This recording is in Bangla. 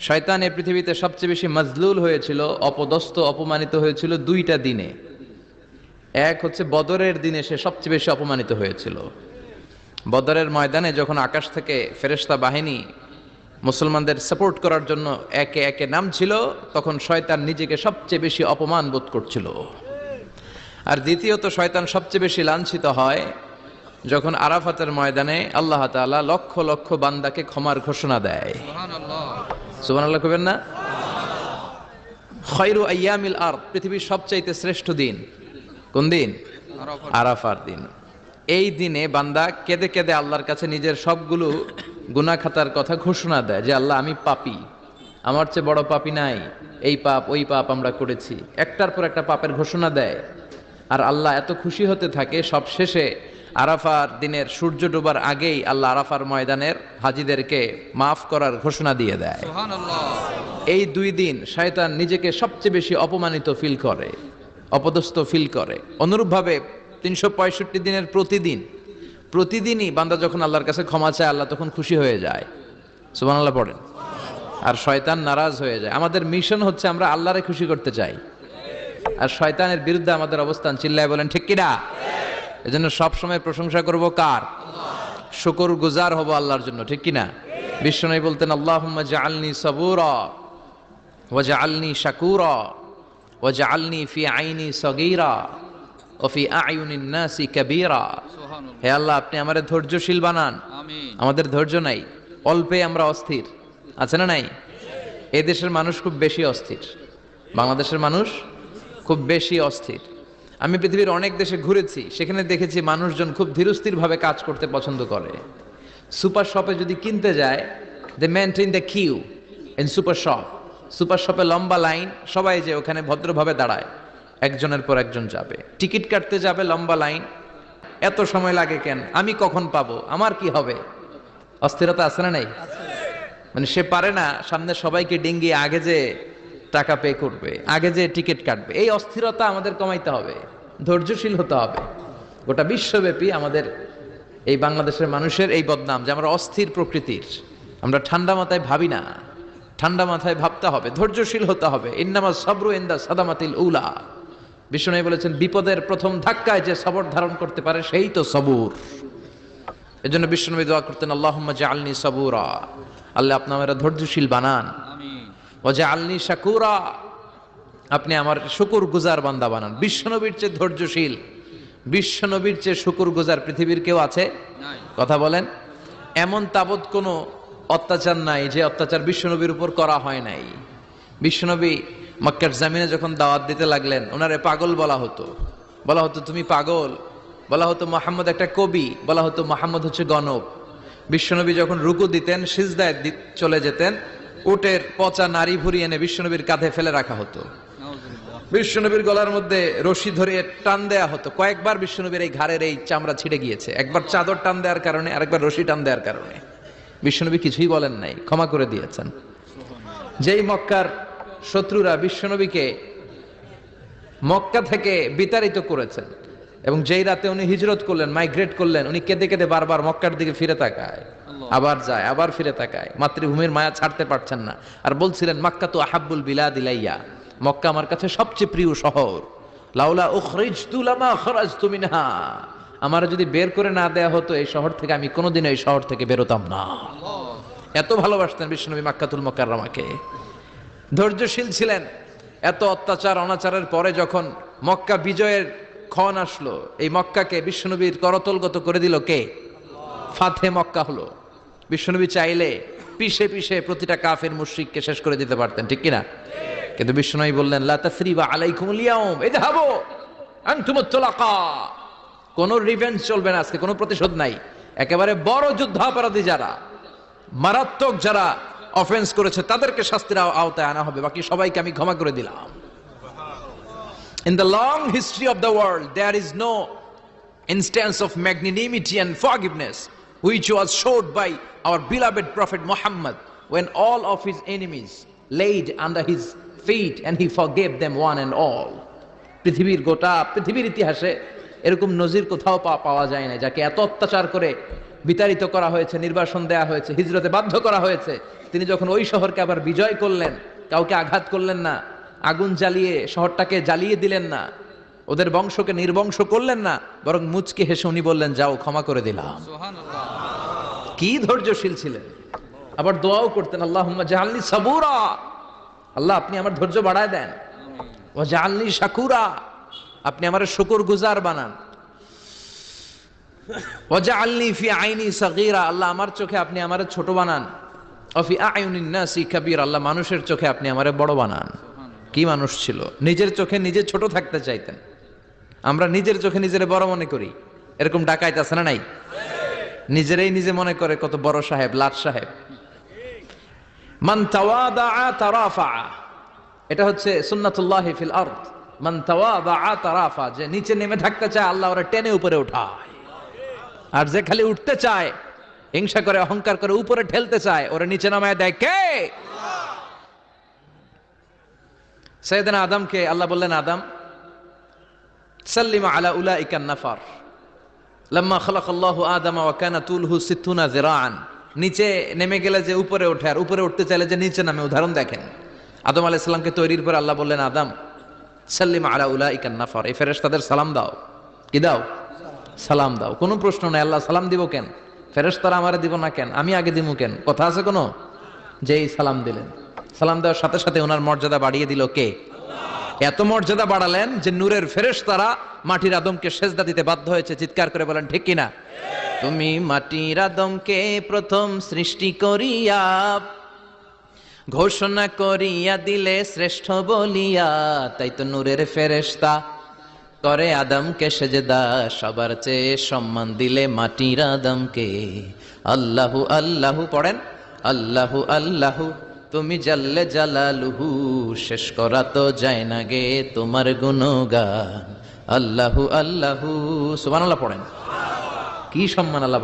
শয়তান এ পৃথিবীতে সবচেয়ে বেশি মজলুল হয়েছিল, অপদস্থ, অপমানিত হয়েছিল দুইটা দিনে। এক হচ্ছে বদরের দিনে সে সবচেয়ে বেশি অপমানিত হয়েছিল। বদরের ময়দানে যখন আকাশ থেকে ফেরেশতা বাহিনী মুসলমানদের সাপোর্ট করার জন্য একে একে নামছিল, তখন শয়তান নিজেকে সবচেয়ে বেশি অপমান বোধ করছিল। আর দ্বিতীয়ত, শয়তান সবচেয়ে বেশি লাঞ্ছিত হয় যখন আরাফাতের ময়দানে আল্লাহ তাআলা লক্ষ লক্ষ বান্দাকে ক্ষমার ঘোষণা দেয়। সুবহানাল্লাহ কবেন না? খয়রু আইয়ামিল আর পৃথিবীর সবচাইতে শ্রেষ্ঠ দিন। কোন দিন? আরাফার দিন। এই দিনে বান্দা কেঁদে কেঁদে আল্লাহর কাছে নিজের সবগুলো গুনা খাতার কথা ঘোষণা দেয় যে, আল্লাহ, আমি পাপি। আমার চেয়ে বড় পাপি নাই। এই পাপ, ওই পাপ আমরা করেছি। একটার পর একটা পাপের ঘোষণা দেয়। আর আল্লাহ এত খুশি হতে থাকে সব শেষে আরাফার দিনের সূর্য ডোবার আগেই আল্লাহ আরাফার ময়দানের হাজিদেরকে মাফ করার ঘোষণা দিয়ে দেয়। এই দুই দিন শয়তান নিজেকে সবচেয়ে বেশি অপমানিত ফিল করে অপদস্থ ফিল করে। অনুরূপভাবে তিনশো পঁয়ষট্টি দিনের প্রতিদিন প্রতিদিনই বান্দা যখন আল্লাহর কাছে ক্ষমা চায় আল্লাহ তখন খুশি হয়ে যায়। সুবান আল্লাহ পড়েন। আর শয়তান নারাজ হয়ে যায়। আমাদের মিশন হচ্ছে আমরা আল্লাহরে খুশি করতে চাই। আর শয়তানের বিরুদ্ধে আমাদের অবস্থান। চিল্লায় বলেন ঠিক কিনা এজন্য সবসময় প্রশংসা করব কার? শুকর গুজার হব আল্লাহর জন্য ঠিক কি কিনা? বিশ্বনবী বলতেন আল্লাহুম্মা জাআলনি সাবুরা ওয়া জাআলনি শাকুরা ওয়া জাআলনি ফি আইনি সগীরা ও ফি আয়ুনিন নাসি কাবীরা। হে আল্লাহ আপনি আমারে ধৈর্যশীল বানান। আমাদের ধৈর্য নাই অল্পে আমরা অস্থির। আছে না নাই? এই দেশের মানুষ খুব বেশি অস্থির। বাংলাদেশের মানুষ খুব বেশি অস্থির। আমি পৃথিবীর অনেক দেশে ঘুরেছি, সেখানে দেখেছি মানুষজন খুব ধীরস্থিরভাবে কাজ করতে পছন্দ করে। সুপার শপে যদি কিনতে যায় they maintain the queue in super shop super শপে লম্বা লাইন, সবাই যে ওখানে ভদ্রভাবে দাঁড়ায়, একজনের পর একজন যাবে। টিকিট কাটতে যাবে লম্বা লাইন, এত সময় লাগে কেন? আমি কখন পাবো? আমার কি হবে? অস্থিরতা আছে না নাই? মানে সে পারে না, সামনে সবাইকে ডিঙ্গিয়ে আগে যে টাকা পে করবে, আগে যে টিকিট কাটবে, এই অস্থিরতা আমাদের কমাইতে হবে, ধৈর্যশীল হতে হবে। গোটা বিশ্বব্যাপী আমাদের এই বাংলাদেশের মানুষের এই বদনাম যে আমরা অস্থির প্রকৃতির, আমরা ঠান্ডা মাথায় ভাবি না, ঠান্ডা মাথায় ভাবতে হবে, ধৈর্যশীল হতে হবে। ইন্নামা সবরু ইন্দা সাদামাতিল উলা। বিষ্ণু বলেছেন, বিপদের প্রথম ধাক্কায় যে সবর ধারণ করতে পারে, সেই তো সবুর। এজন্য বিষ্ণুনবী দোয়া করতেন, আল্লাহুম্মা জাআলনি সাবুরা। আল্লাহ আপনি আমার ধৈর্যশীল বানান। ও জাআলনি শাকুরা। আপনি আমার শুকুর গুজার বান্দা বানান। বিশ্বনবীর চেয়ে ধৈর্যশীল। বিশ্বনবীর চেয়ে শুকুর গুজার পৃথিবীর কেউ আছে? কথা বলেন। এমন তাবৎ কোনো অত্যাচার নাই যে অত্যাচার বিশ্বনবীর উপর করা হয় নাই। বিশ্বনবী মক্কার জামিনে যখন দাওয়াত দিতে লাগলেন ওনারে পাগল বলা হতো। বলা হতো তুমি পাগল। বলা হতো মোহাম্মদ একটা কবি। বলা হতো মোহাম্মদ হচ্ছে গণব। বিশ্বনবী যখন রুকু দিতেন সিজদায় চলে যেতেন উটের পচা নারী ভুরি এনে বিশ্বনবীর কাঁধে ফেলে রাখা হতো। বিশ্বনবীর গলার মধ্যে রশি ধরে টান দেয়া হতো। কয়েকবার বিশ্বনবীর এই ঘাড়ের এই চামড়া ছিঁড়ে গিয়েছে। একবার চাদর টান দেওয়ার কারণে, আরেকবার রশি টান দেওয়ার কারণে। বিশ্বনবী কিছুই বলেন নাই, ক্ষমা করে দিয়েছেন। যেই মক্কার শত্রুরা বিশ্বনবীকে মক্কা থেকে বিতাড়িত করেছেন এবং যেই রাতে উনি হিজরত করলেন, মাইগ্রেট করলেন, উনি কেঁদে কেঁদে বারবার মক্কার দিকে ফিরে তাকায়। আবার যায় আবার ফিরে তাকায়। মাতৃভূমির মায়া ছাড়তে পারছেন না। আর বলছিলেন মক্কা তো আহাব্বুল বিলাদ ইলাইয়া মক্কা আমার কাছে সবচেয়ে প্রিয় শহর। লাউলা উখরিজ তুলামা খরাজ তুমিনহা আমার যদি বের করে না দেয়া হতো এই শহর থেকে আমি কোনোদিন এই শহর থেকে বেরোতাম না। এত ভালোবাসতেন বিশ্বনবী মাক্কাতুল মক্কাররামাকে ধৈর্যশীল ছিলেন। এত অত্যাচার অনাচারের পরে যখন মক্কা বিজয়ের ক্ষণ আসলো এই মক্কাকে বিশ্বনবীর করতলগত করে দিল কে? ফাতে মক্কা হলো। বিশ্বনবী চাইলে পিষে পিষে প্রতিটা কাফের মুশরিককে শেষ করে দিতে পারতেন ঠিক কিনা? কিন্তু বিশ্বনবী বললেন লা আনতুমুত তুলাকা। কোন চলবে না আজকে কোনো প্রতিশোধ নাই। একেবারে বড় যুদ্ধাপরাধী যারা মারাত্মক যারা অফেন্স করেছে তাদেরকে শাস্তির আওতায় আনা হবে। বাকি সবাইকে আমি ক্ষমা করে দিলাম। In the long history of the world, there is no instance of magnanimity and forgiveness which was showed by our beloved Prophet Muhammad, when all of his enemies laid under his feet and he forgave them one and all. পৃথিবীর গোটা, পৃথিবীর ইতিহাসে এরকম নজির কোথাও পাওয়া যায় না যাকে এত অত্যাচার করে বিতাড়িত করা হয়েছে, নির্বাসন দেয়া হয়েছে, হিজরতে বাধ্য করা হয়েছে। তিনি যখন ওই শহরকে আবার বিজয় করলেন, কাউকে আঘাত করলেন না, আগুন জ্বালিয়ে শহরটাকে জ্বালিয়ে দিলেন না, ওদের বংশকে নির্বংশ করলেন না, বরং মুচকে হেসে উনি বললেন, যাও, ক্ষমা করে দিলাম। কি ধৈর্যশীল ছিলেন? আবার দোয়াও করতেন আল্লাহ জাহাল্লি সাবুরা। আল্লাহ, আপনি আমার ধৈর্য বাড়ায় দেন। ও জাহাল্লি শাকুরা। আপনি আমার শুকুর গুজার বানান। ফি আল্লাহ, মানুষের চোখে আপনি আমারে বড় বানান। কি মানুষ ছিল? নিজের চোখে নিজে ছোট থাকতে চাইতেন। আমরা নিজের চোখে নিজের বড় মনে করি। এরকম ডাকাইতে আছে না নাই? নিজেরাই নিজে মনে করে কত বড় সাহেব, লাট সাহেব। এটা হচ্ছে ফিল যে নিচে নেমে থাকতে চায়, আল্লাহ ওরা টেনে উপরে উঠায়। আর যে খালি উঠতে চায়, হিংসা করে, অহংকার করে উপরে ঠেলতে চায়, ওরা নিচে নামায় দেয় কে? সৈয়দনা আদমকে আল্লাহ বললেন, আদম, সাল্লিমা আলা উলা ইকান নাফার। লম্মা খলাক আল্লাহ আদম ওয়া কানা তুলহু সিত্তুনা জিরাআন নিচে নেমে গেলে যে উপরে ওঠে, আর উপরে উঠতে চাইলে যে নিচে নামে, উদাহরণ দেখেন। আদম আলাইহিস সালামকে তৈরির পর আল্লাহ বললেন, আদম, সাল্লিমা আলা উলা ইকান নাফার। এই ফেরেশতাদের সালাম দাও। কি দাও? সালাম দাও। কোনো প্রশ্ন নাই, আল্লাহ সালাম দিব কেন? ফেরেশতারা আমারে দিব না কেন? আমি আগে দিব কেন? কথা আছে কোনো? যেই সালাম দিলেন। সালাম দেওয়ার সাথে সাথে ওনার মর্যাদা বাড়িয়ে দিল কে? এত মর্যাদা বাড়ালেন যে নূরের ফেরেশ তারা মাটির আদমকে সেজদা দিতে বাধ্য হয়েছে, চিৎকার করে বলেন, ঠিক কিনা? তুমি মাটির আদমকে প্রথম সৃষ্টি করিয়া, ঘোষণা করিয়া দিলে শ্রেষ্ঠ বলিয়া, তাই তো নূরের ফেরেশতা। করে আদমকে সেজদা, সবার চেয়ে সম্মান দিলে মাটির আদমকে। আল্লাহু আল্লাহু, পড়েন, আল্লাহু আল্লাহু, তুমি জাল্লে জালালুহু, শেষ করা তো যায় না গে তোমার গুণগান। আল্লাহু আল্লাহু সুবহানাল্লাহ পড়েন কি সম্মান আল্লাহ।